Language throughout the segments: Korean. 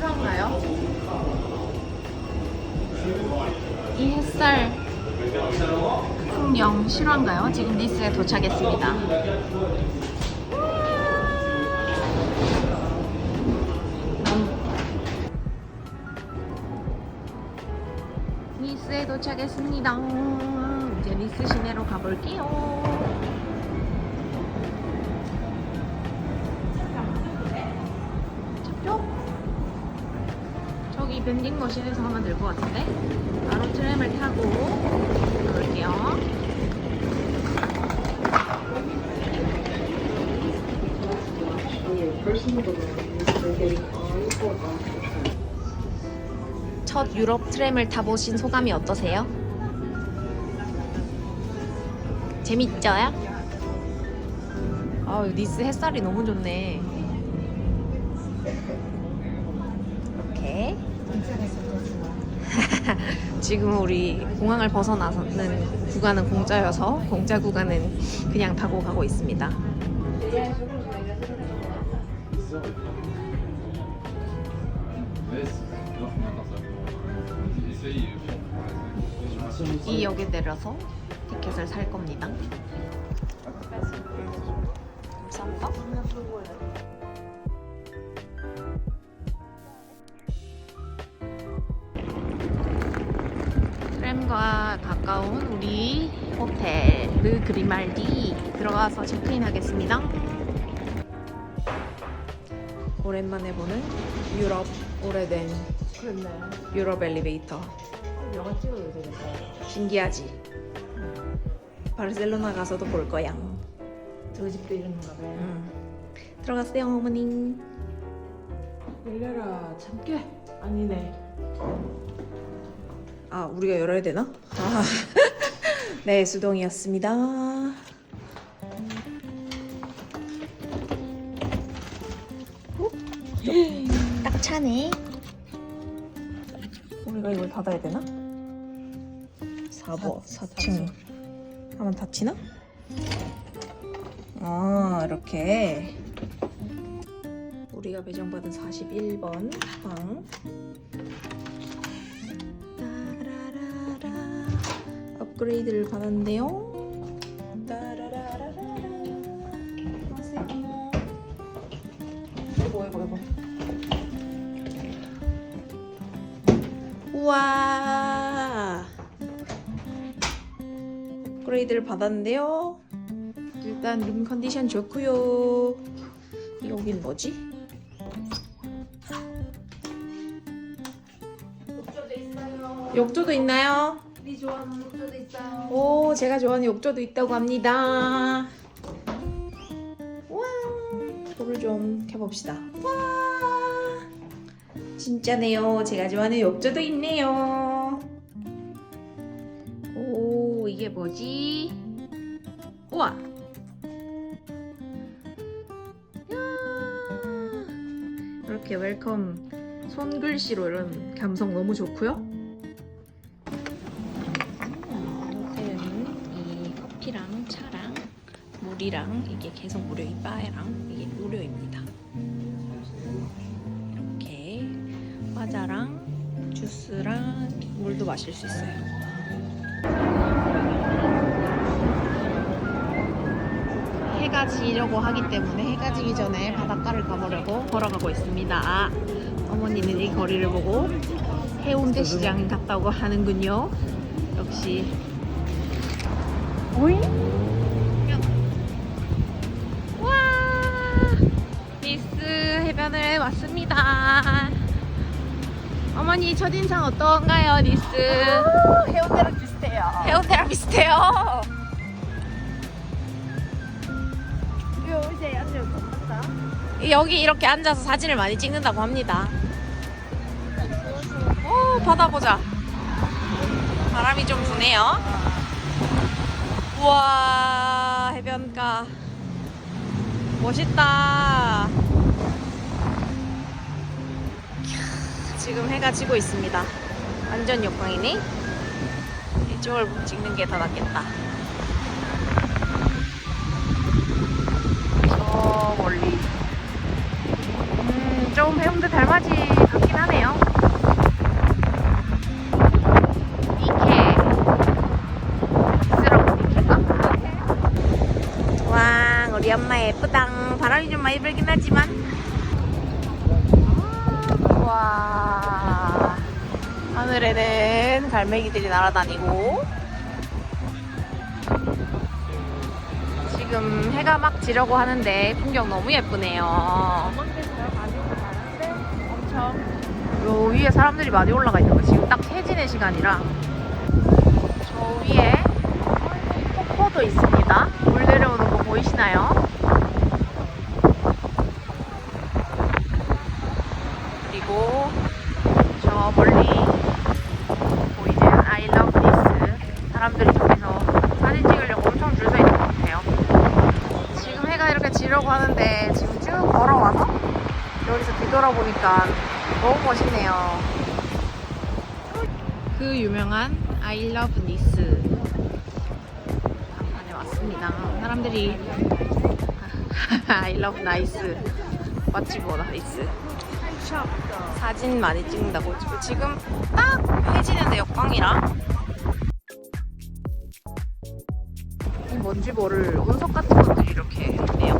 실화인가요? 이 햇살 풍경 실화인가요? 지금 니스에 도착했습니다. 니스에 도착했습니다. 이제 니스 시내로 가볼게요. 저기 밴딩 머신에서 하면 될 것 같은데? 바로 트램을 타고 가볼게요. 첫 유럽 트램을 타보신 소감이 어떠세요? 재밌죠요? 아, 니스 햇살이 너무 좋네. 이렇게. 지금 우리 공항을 벗어나는 구간은 공짜여서 공짜 구간은 그냥 타고 가고 있습니다. 이 역에 내려서 티켓을 살 겁니다. 감사합니다. 가까운 우리 호텔 르 그리말디 들어가서 체크인 하겠습니다. 오랜만에 보는 유럽 오래된 그랬네. 유럽 엘리베이터 영화 찍어도 되겠다. 신기하지? 바르셀로나 가서도 볼 거야. 저 집도 이런가 봐. 음. 들어갔어요 어머니. 열려라. 참깨. 아니네. 아 우리가 열어야 되나? 아. 네 수동이었습니다. 딱 차네. 우리가 이걸 닫아야 되나? 4번, 사- 4층. 하면 닫히나? 아, 이렇게. 우리가 배정받은 41번 방. 업그레이드를 받았는데요. 우와. 업그레이드를 받았는데요. 일단 룸 컨디션 좋고요. 여긴 뭐지? 욕조도 있어요. 욕조도 있나요? 좋아하는 욕조도 있어요. 오, 제가 좋아하는 욕조도 있다고 합니다. 와, 불을 좀 켜봅시다. 와, 진짜네요. 제가 좋아하는 욕조도 있네요. 오, 이게 뭐지? 우와. 야, 이렇게 웰컴 손글씨로 이런 감성 너무 좋고요. 물이랑 이게 계속 무료 이 바에랑 이게 무료입니다. 이렇게 과자랑 주스랑 물도 마실 수 있어요. 해가 지려고 하기 때문에 해가 지기 전에 바닷가를 가보려고 걸어가고 있습니다. 어머니는 이 거리를 보고 해운대 시장 갔다고 하는군요. 역시 오잉? 니스 해변에 왔습니다. 어머니 첫인상 어떤가요, 니스? 해운대랑 비슷해요. 해운대랑 비슷해요. 같다. 여기 이렇게 앉아서 사진을 많이 찍는다고 합니다. 오, 바다 보자. 바람이 좀 부네요. 우와, 해변가. 멋있다. 캬, 지금 해가 지고 있습니다. 완전 역광이네. 이쪽을 찍는 게 더 낫겠다. 저 멀리. 음, 좀 해운대 닮아지 같긴 하네요. 바람이 좀 많이 불긴 하지만. 와. 하늘에는 갈매기들이 날아다니고. 지금 해가 막 지려고 하는데 풍경 너무 예쁘네요. 요 위에 사람들이 많이 올라가 있는 거 지금 딱 해지는 시간이라 저 위에 폭포도 있습니다. 물 내려오는 거 보이시나요? 그리고 저 멀리 보이는 I love this 사람들이 저기서 사진 찍으려고 엄청 줄 서 있는 것 같아요. 지금 해가 이렇게 지려고 하는데 지금 쭉 걸어와서 여기서 뒤돌아보니까 너무 멋있네요. 그 유명한 I love this 간판에 왔습니다. 사람들이 I love nice 맛집 뭐다 nice 사진 많이 찍는다고 지금 딱 해지는데 역광이라 이 뭔지 모를 운석 같은 것들이 이렇게 있네요.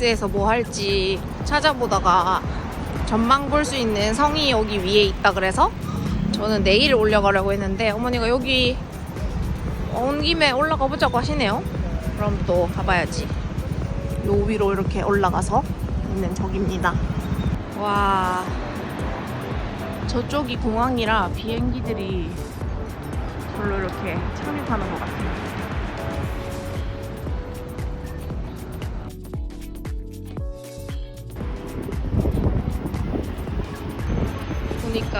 니스에서 뭐 할지 찾아보다가 전망 볼 수 있는 성이 여기 위에 있다 그래서 저는 내일 올라가려고 했는데 어머니가 여기 온 김에 올라가 보자고 하시네요. 그럼 또 가봐야지. 요 위로 이렇게 올라가서 있는 저기입니다. 와 저쪽이 공항이라 비행기들이 절로 이렇게 착륙하는 것 같아요.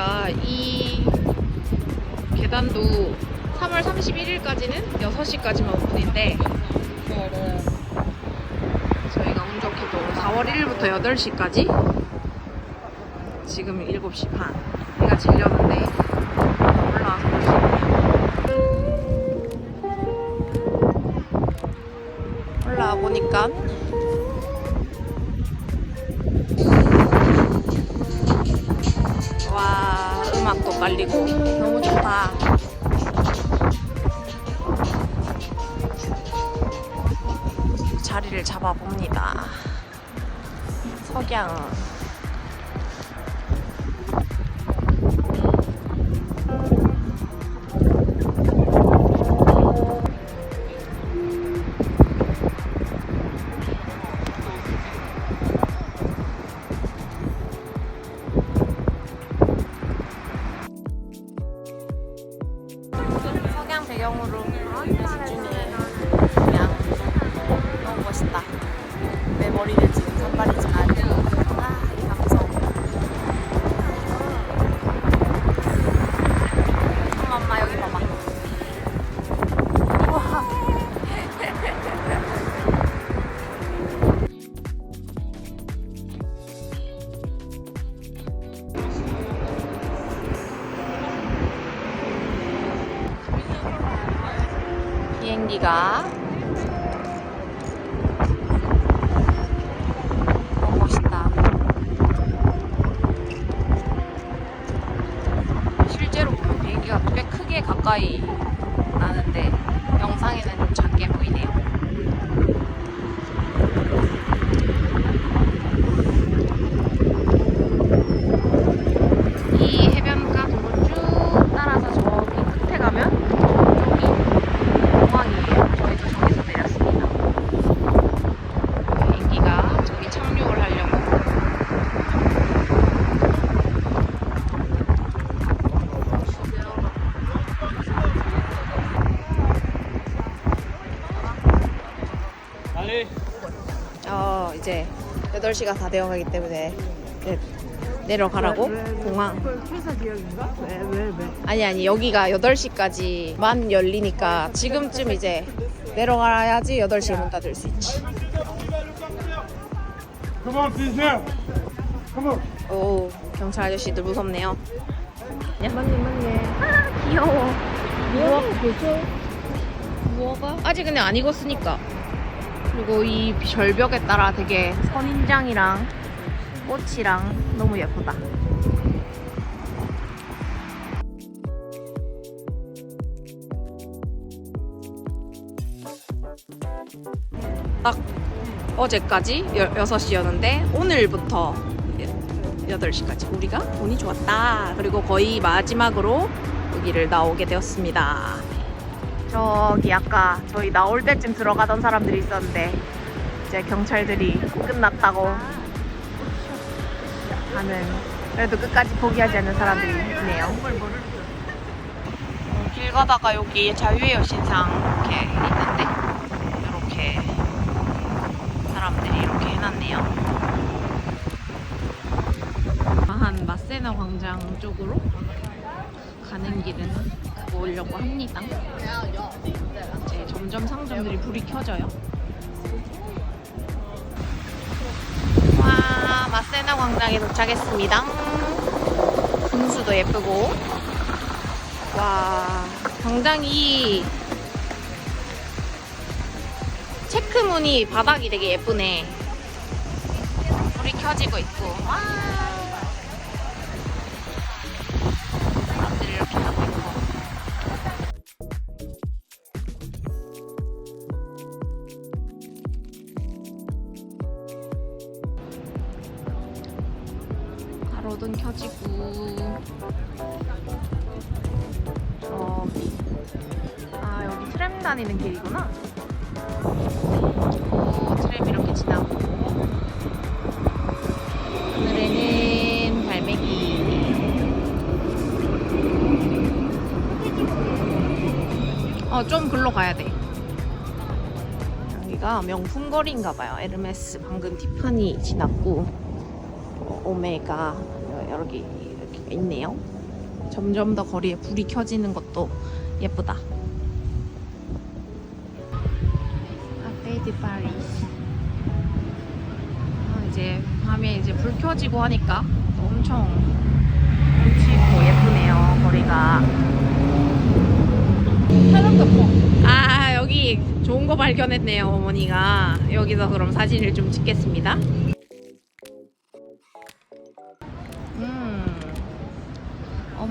보니까 이 계단도 3월 31일까지는 6시까지만 오픈인데 저희가 운 좋게도 4월 1일부터 8시까지? 지금 7시 반. 해가 질렸는데 올라와서 볼 수 있네요 올라와 보니까 석양 석 비행기가. 실제로 보면 비행기가 꽤 크게 가까이 나는데 영상에는 좀 작게 보이네요. 8시가 다 되어 가기 때문에 이제 내려가라고 공항. 회사 지역인가? 왜, 왜, 왜? 아니 아니 여기가 8시까지만 열리니까 지금쯤 이제 내려가야지 8시에 문 닫을 수 있지. 오 경찰 아저씨들 무섭네요 맞네, 맞네. 아 귀여워 누워, 그죠? 뭐가? 아직 근데 안 익었으니까. 그리고 이 절벽에 따라 되게 선인장이랑 꽃이랑 너무 예쁘다. 딱 어제까지 6시였는데 오늘부터 8시까지 우리가 운이 좋았다. 그리고 거의 마지막으로 여기를 나오게 되었습니다. 저기 아까 저희 나올 때쯤 들어가던 사람들이 있었는데 이제 경찰들이 끝났다고 하는 그래도 끝까지 포기하지 않는 사람들이 있네요. 어, 길 가다가 여기 자유의 여신상 이렇게 있는데 이렇게 사람들이 이렇게 해놨네요. 한 마세나 광장 쪽으로 가는 길은 가보려고 합니다. 점점 상점들이 불이 켜져요. 와, 마세나 광장에 도착했습니다. 분수도 예쁘고. 와, 광장이 체크무늬 바닥이 되게 예쁘네. 불이 켜지고 있고. 와. 가로등 켜지고. 저기 아 여기 트램 다니는 길이구나. 오, 트램 이렇게 지나고. 하늘에는 갈매기. 어좀 글로 가야 돼. 여기가 명품 거리인가 봐요. 에르메스 방금 티파니 지났고 어, 오메가 여기 이렇게 있네요. 점점 더 거리에 불이 켜지는 것도 예쁘다. 아페이드 파리스. 아, 이제 밤에 이제 불 켜지고 하니까 또 엄청 운치 있고 예쁘네요. 거리가. 아 여기 좋은 거 발견했네요 어머니가 여기서 그럼 사진을 좀 찍겠습니다.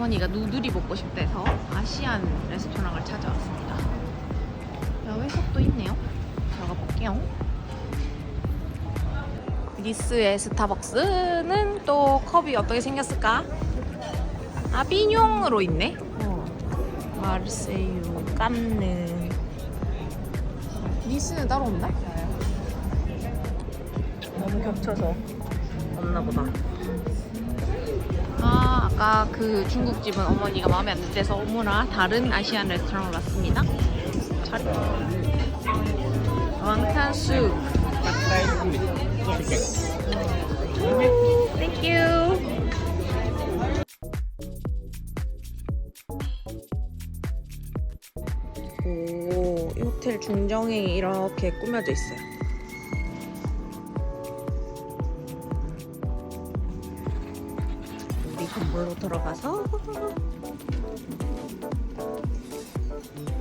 어머니가 누들이 먹고 싶대서 아시안 레스토랑을 찾아왔습니다. 야외석도 있네요. 들어가 볼게요. 니스의 스타벅스는 또 컵이 어떻게 생겼을까? 아, 빈용으로 있네. 어. 마르세유, 깐느. 니스는 따로 없나? 너무 겹쳐서 없나 보다. 아, 아까 그 중국집은 어머니가 마음에 안 든대서 오므라 다른 아시안 레스토랑을 왔습니다. 잘. 왕탄 수. Thank you. 오, 이 호텔 중정에 이렇게 꾸며져 있어요. 들어가서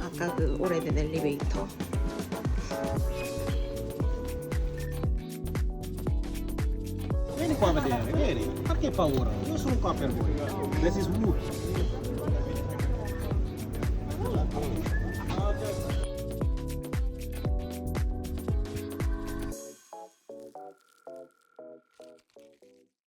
아까 그 오래된 엘리베이터 Vieni qua a vedere, vieni. Che paura? Io sono qua per voi. This is wood.